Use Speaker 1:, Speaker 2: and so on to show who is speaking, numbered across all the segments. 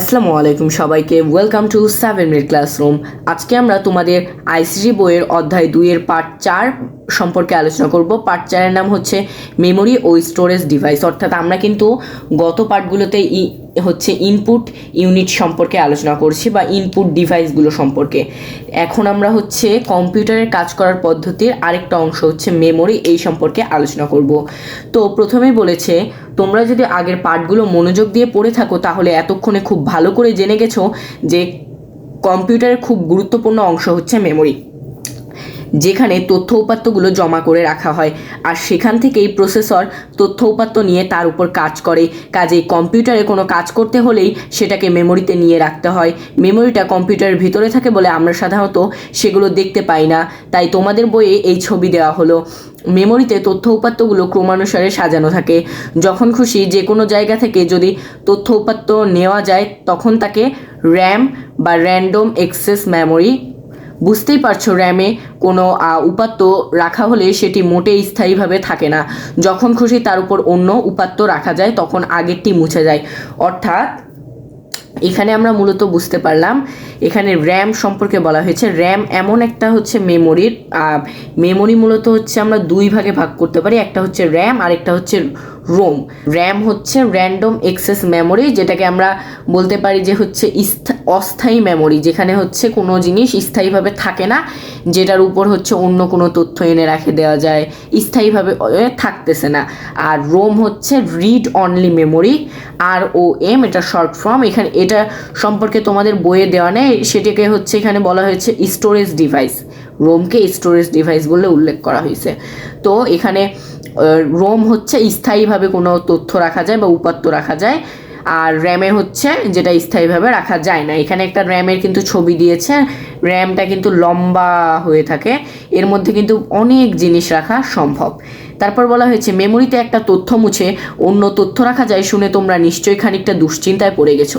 Speaker 1: আসসালামু আলাইকুম সবাইকে। Welcome to seven minute classroom আজকে আমরা তোমাদের আইসিটি বইয়ের অধ্যায় দুইয়ের পার্ট চার সম্পর্কে আলোচনা করব। পার্ট চারের নাম হচ্ছে মেমোরি ও স্টোরেজ ডিভাইস অর্থাৎ আমরা কিন্তু গত পার্টগুলোতে ই হচ্ছে ইনপুট ইউনিট সম্পর্কে আলোচনা করছি বা ইনপুট ডিভাইসগুলো সম্পর্কে। এখন আমরা হচ্ছে কম্পিউটারের কাজ করার পদ্ধতির আরেকটা অংশ হচ্ছে মেমোরি এই সম্পর্কে আলোচনা করব। তো প্রথমেই বলেছে তোমরা যদি আগের পার্টগুলো মনোযোগ দিয়ে পড়ে থাকো, তাহলে এতক্ষণে খুব ভালো করে জেনে গেছো যে কম্পিউটারের খুব গুরুত্বপূর্ণ অংশ হচ্ছে মেমোরি। যেখানে তথ্য উপাত্তগুলো জমা করে রাখা হয়। আর সেখান থেকেই প্রসেসর তথ্য উপাত্ত নিয়ে তার উপর কাজ করে। কাজেই কম্পিউটারে কোনো কাজ করতে হলেই সেটাকে মেমোরিতে নিয়ে রাখতে হয়। মেমোরিটা কম্পিউটারের ভিতরে থাকে বলে আমরা সাধারণত সেগুলো দেখতে পাই না। তাই তোমাদের বইয়ে এই ছবি দেওয়া হলো। মেমোরিতে তথ্য উপাত্তগুলো ক্রমানুসারে সাজানো থাকে। যখন খুশি যে কোনো জায়গা থেকে যদি তথ্য উপাত্ত নেওয়া যায়, তখন তাকে র্যাম বা র্যান্ডম এক্সেস মেমোরি বুঝতেই পারছ, র্যামে কোনো উপাত্ত রাখা হলে সেটি মোটেই স্থায়ীভাবে থাকে না। যখন খুশি তার উপর অন্য উপাত্ত রাখা যায়, তখন আগেরটি মুছে যায়। অর্থাৎ এখানে আমরা মূলত বুঝতে পারলাম, এখানে র্যাম সম্পর্কে বলা হয়েছে। র্যাম এমন একটা হচ্ছে মেমোরির মেমোরি মূলত হচ্ছে আমরা দুই ভাগে ভাগ করতে পারি, একটা হচ্ছে র্যাম আর একটা হচ্ছে রোম। র্যাম হচ্ছে র্যান্ডম এক্সেস মেমোরি, যেটাকে আমরা বলতে পারি যে হচ্ছে অস্থায়ী মেমোরি, যেখানে হচ্ছে কোনো জিনিস স্থায়ীভাবে থাকে না। যেটার উপর হচ্ছে অন্য কোনো তথ্য এনে রাখে দেওয়া যায়, স্থায়ীভাবে থাকতেছে না। আর রোম হচ্ছে read only memory R O M এটা শর্ট ফর্ম এখানে, এটা সম্পর্কে তোমাদের বইয়ে দেওয়া নেই, সেটাকে হচ্ছে এখানে বলা হয়েছে স্টোরেজ ডিভাইস রোমকে স্টোরেজ ডিভাইস বলে উল্লেখ করা হয়েছে। তো এখানে রোম হচ্ছে স্থায়ীভাবে কোনো তথ্য রাখা যায় বা উপাত্ত রাখা যায় আর র্যামে হচ্ছে, যেটা স্থায়ীভাবে রাখা যায় না। এখানে একটা র্যামের কিন্তু ছবি দিয়েছে। র্যামটা কিন্তু লম্বা হয়ে থাকে। এর মধ্যে কিন্তু অনেক জিনিস রাখা সম্ভব। তারপর বলা হয়েছে, মেমোরিতে একটা তথ্য মুছে অন্য তথ্য রাখা যায় শুনে তোমরা নিশ্চয়ই খানিকটা দুশ্চিন্তায় পড়ে গেছো।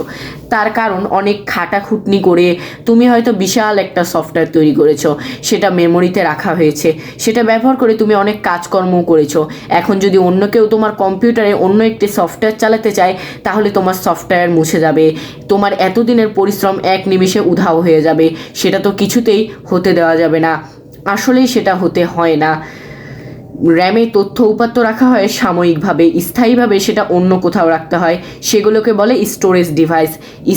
Speaker 1: তার কারণ অনেক খাটাখুটনি করে তুমি হয়তো বিশাল একটা সফটওয়্যার তৈরি করেছ, সেটা মেমোরিতে রাখা হয়েছে। সেটা ব্যবহার করে তুমি অনেক কাজকর্মও করেছ। এখন যদি অন্য কেউ তোমার কম্পিউটারে অন্য একটি সফটওয়্যার চালাতে চায়, তাহলে তোমার সফটওয়্যার মুছে যাবে। তোমার এতদিনের পরিশ্রম এক নিমিষে উধাও হয়ে যাবে। সেটা তো কিছুতেই হতে দেওয়া যাবে না। আসলেই সেটা হতে হয় না। র্যামে তথ্য উপাত্ত রাখা হয়, সাময়িকভাবে, স্থায়ীভাবে সেটা অন্য কোথাও রাখতে হয়। সেগুলোকে বলে স্টোরেজ ডিভাইস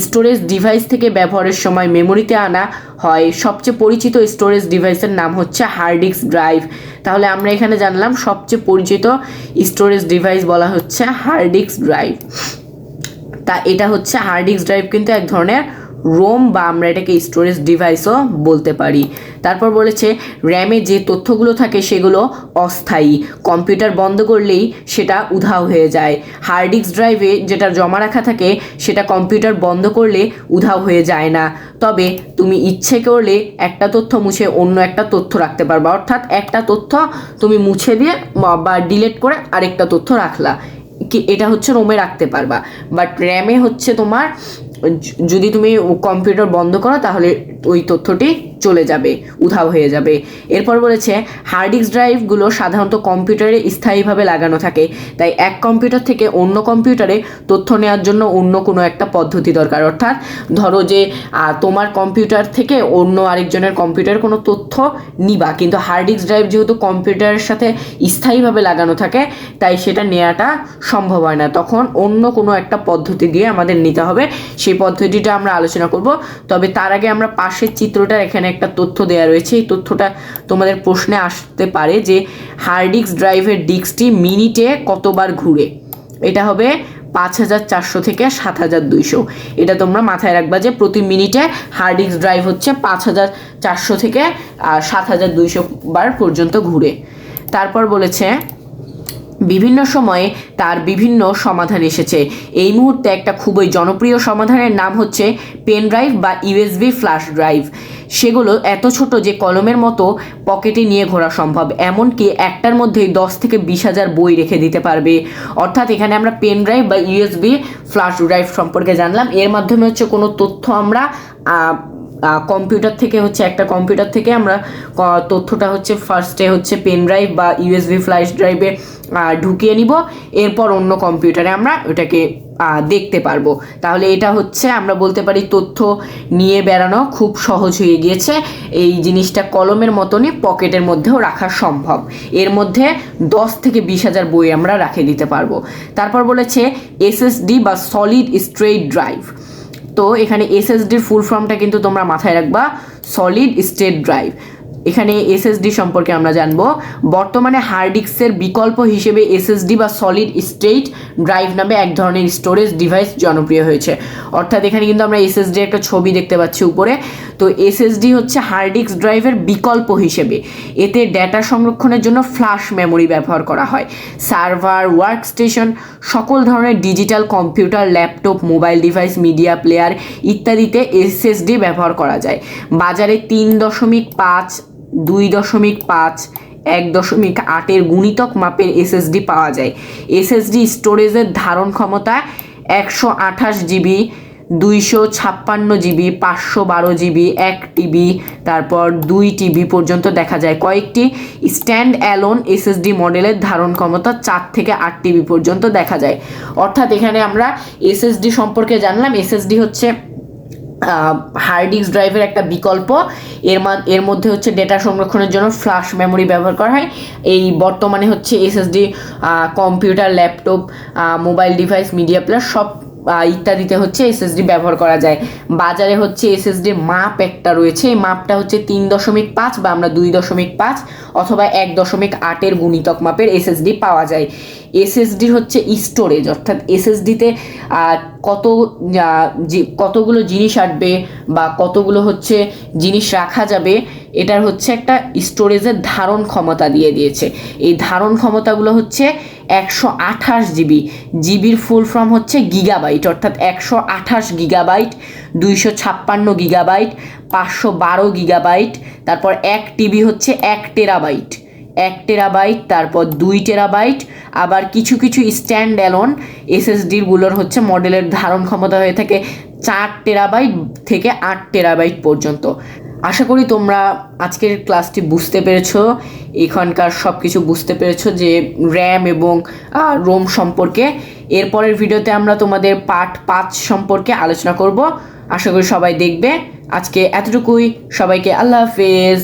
Speaker 1: স্টোরেজ ডিভাইস থেকে ব্যবহারের সময় মেমোরিতে আনা হয়। সবচেয়ে পরিচিত স্টোরেজ ডিভাইসের নাম হচ্ছে হার্ড ডিস্ক ড্রাইভ তাহলে আমরা এখানে জানলাম সবচেয়ে পরিচিত স্টোরেজ ডিভাইস বলা হচ্ছে হার্ড ডিস্ক ড্রাইভ তা এটা হচ্ছে হার্ড ডিস্ক ড্রাইভ কিন্তু এক ধরনের রোম বা আমরা এটাকে স্টোরেজ ডিভাইসও বলতে পারি। তারপর বলেছে, র্যামে যে তথ্যগুলো থাকে সেগুলো অস্থায়ী। কম্পিউটার বন্ধ করলেই সেটা উধাও হয়ে যায়। হার্ড ডিস্ক ড্রাইভে যেটা জমা রাখা থাকে, সেটা কম্পিউটার বন্ধ করলে উধাও হয়ে যায় না। তবে তুমি ইচ্ছে করলে একটা তথ্য মুছে অন্য একটা তথ্য রাখতে পারবা। অর্থাৎ একটা তথ্য তুমি মুছে দিয়ে বা- ডিলিট করে আরেকটা তথ্য রাখলা। কি, এটা হচ্ছে রোমে রাখতে পারবা। বাট র্যামে হচ্ছে তোমার যদি তুমি কম্পিউটার বন্ধ করো তাহলে ওই তথ্যটি চলে যাবে, উধাও হয়ে যাবে। এরপর বলেছে হার্ড ডিস্ক ড্রাইভগুলো সাধারণত কম্পিউটারে স্থায়ীভাবে লাগানো থাকে। তাই এক কম্পিউটার থেকে অন্য কম্পিউটারে তথ্য নেওয়ার জন্য অন্য কোনো একটা পদ্ধতি দরকার। অর্থাৎ ধরো যে তোমার কম্পিউটার থেকে অন্য আরেকজনের কম্পিউটার কোনো তথ্য নিবা। কিন্তু হার্ড ডিস্ক ড্রাইভ যেহেতু কম্পিউটারের সাথে স্থায়ীভাবে লাগানো থাকে, তাই সেটা নেওয়াটা সম্ভব হয় না। তখন অন্য কোনো একটা পদ্ধতি দিয়ে আমাদের নিতে হবে। সেই পদ্ধতিটা আমরা আলোচনা করব। তবে তার আগে আমরা পাশের চিত্রটা এখানে একটা তথ্য দেওয়া রয়েছে। এই তথ্যটা তোমাদের প্রশ্নে আসতে পারে যে হার্ড ডিস্ক ড্রাইভের ডিস্কটি মিনিটে কতবার ঘুরে? এটা হবে পাঁচ হাজার চারশো থেকে সাত হাজার দুইশো। এটা তোমরা মাথায় রাখবা যে প্রতি মিনিটে হার্ড ডিস্ক ড্রাইভ হচ্ছে পাঁচ হাজার চারশো থেকে সাত হাজার দুইশো বার পর্যন্ত ঘুরে। তারপর বলেছে, বিভিন্ন সময়ে তার বিভিন্ন সমাধান এসেছে। এই মুহূর্তে একটা খুবই জনপ্রিয় সমাধানের নাম হচ্ছে পেন ড্রাইভ বা ইউএসবি ফ্ল্যাশ ড্রাইভ। সেগুলো এত ছোট যে কলমের মতো পকেটে নিয়ে ঘোরা সম্ভব। এমনকি একটার মধ্যেই দশ থেকে বিশ হাজার বই রেখে দিতে পারবে। অর্থাৎ এখানে আমরা পেন ড্রাইভ বা ইউএসবি ফ্ল্যাশ ড্রাইভ সম্পর্কে জানলাম। এর মাধ্যমে হচ্ছে কোনো তথ্য আমরা কম্পিউটার থেকে হচ্ছে একটা কম্পিউটার থেকে আমরা তথ্যটা হচ্ছে ফার্স্টে হচ্ছে পেন ড্রাইভ বা ইউএসবি ফ্ল্যাশ ড্রাইভে ঢুকিয়ে নিব। এরপর অন্য কম্পিউটারে আমরা ওটাকে দেখতে পারব। তাহলে এটা হচ্ছে, আমরা বলতে পারি, তথ্য নিয়ে বেড়ানো খুব সহজ হয়ে গিয়েছে। এই জিনিসটা কলমের মতনই পকেটের মধ্যেও রাখা সম্ভব। এর মধ্যে দশ থেকে বিশ হাজার বই আমরা রাখে দিতে পারব। তারপর বলেছে, এসএসডি বা সলিড স্ট্রেট ড্রাইভ। তো এখানে এসএসডির ফুল ফর্মটা কিন্তু তোমরা মাথায় রাখবা, সলিড স্টেট ড্রাইভ। এখানে এসএসডি সম্পর্কে আমরা জানব। বর্তমানে হার্ড ডিস্কের বিকল্প হিসেবে এসএসডি বা সলিড স্টেট ড্রাইভ নামে এক ধরনের স্টোরেজ ডিভাইস জনপ্রিয় হয়েছে। অর্থাৎ এখানে কিন্তু আমরা এসএসডি একটা ছবি দেখতে পাচ্ছি উপরে। তো এসএসডি হচ্ছে হার্ড ডিস্ক ড্রাইভের বিকল্প হিসেবে। এতে ডেটা সংরক্ষণের জন্য ফ্ল্যাশ মেমোরি ব্যবহার করা হয়। সার্ভার ওয়ার্ক স্টেশন সকল ধরনের digital computer laptop mobile device media player ইত্যাদিতে এসএসডি ব্যবহার করা যায়। বাজারে তিন দশমিক পাঁচ দুই দশমিক পাঁচ, এক দশমিক আটের গুণিতক মাপের এসএসডি পাওয়া যায়। এসএসডি স্টোরেজের ধারণ ক্ষমতা একশো আঠাশ জিবি, দুইশো ছাপ্পান্ন জিবি, পাঁচশো বারো জিবি, এক টিবি, তারপর দুই টিবি পর্যন্ত দেখা যায়। কয়েকটি স্ট্যান্ড অ্যালোন এসএসডি মডেলের ধারণ ক্ষমতা চার থেকে আট টিবি পর্যন্ত দেখা যায়। অর্থাৎ এখানে আমরা এসএসডি সম্পর্কে জানলাম। এসএসডি হচ্ছে হার্ড ডিস্ক ড্রাইভের একটা বিকল্প। এর মা এর মধ্যে হচ্ছে ডেটা সংরক্ষণের জন্য ফ্ল্যাশ মেমোরি ব্যবহার করা হয়। এই বর্তমানে হচ্ছে SSD computer laptop mobile device media player সব ইত্যাদিতে হচ্ছে এসএসডি ব্যবহার করা যায়। বাজারে হচ্ছে এসএসডির মাপ একটা রয়েছে। এই মাপটা হচ্ছে তিন দশমিক পাঁচ বা আমরা দুই দশমিক পাঁচ অথবা এক দশমিক আটের গুণিতক মাপের এসএসডি পাওয়া যায়। এসএসডি হচ্ছে স্টোরেজ, অর্থাৎ এসএসডিতে কত কতগুলো জিনিস আসবে বা কতগুলো হচ্ছে জিনিস রাখা যাবে, এটার হচ্ছে একটা স্টোরেজের ধারণ ক্ষমতা দিয়ে দিয়েছে। এই ধারণ ক্ষমতাগুলো হচ্ছে একশো আঠাশ জিবি। জিবির ফুল ফর্ম হচ্ছে গিগাবাইট, অর্থাৎ একশো আঠাশ গিগাবাইট, দুইশো ছাপ্পান্ন গিগাবাইট, পাঁচশো বারো গিগাবাইট, তারপর এক টিবি হচ্ছে এক টেরাবাইট। এক টেরাবাইট তারপর দুই টেরাবাইট আবার কিছু কিছু স্ট্যান্ড অ্যালোন এসএসডিগুলোর হচ্ছে মডেলের ধারণ ক্ষমতা হয়ে থাকে চার টেরাবাইট থেকে আট টেরাবাইট পর্যন্ত। আশা করি তোমরা আজকের ক্লাসটি বুঝতে পেরেছ। এখানকার সব কিছু বুঝতে পেরেছ যে র্যাম এবং রোম সম্পর্কে। এরপরের ভিডিওতে আমরা তোমাদের পার্ট পাঁচ সম্পর্কে আলোচনা করব। আশা করি সবাই দেখবে। আজকে এতটুকুই। সবাইকে আল্লাহ হাফেজ।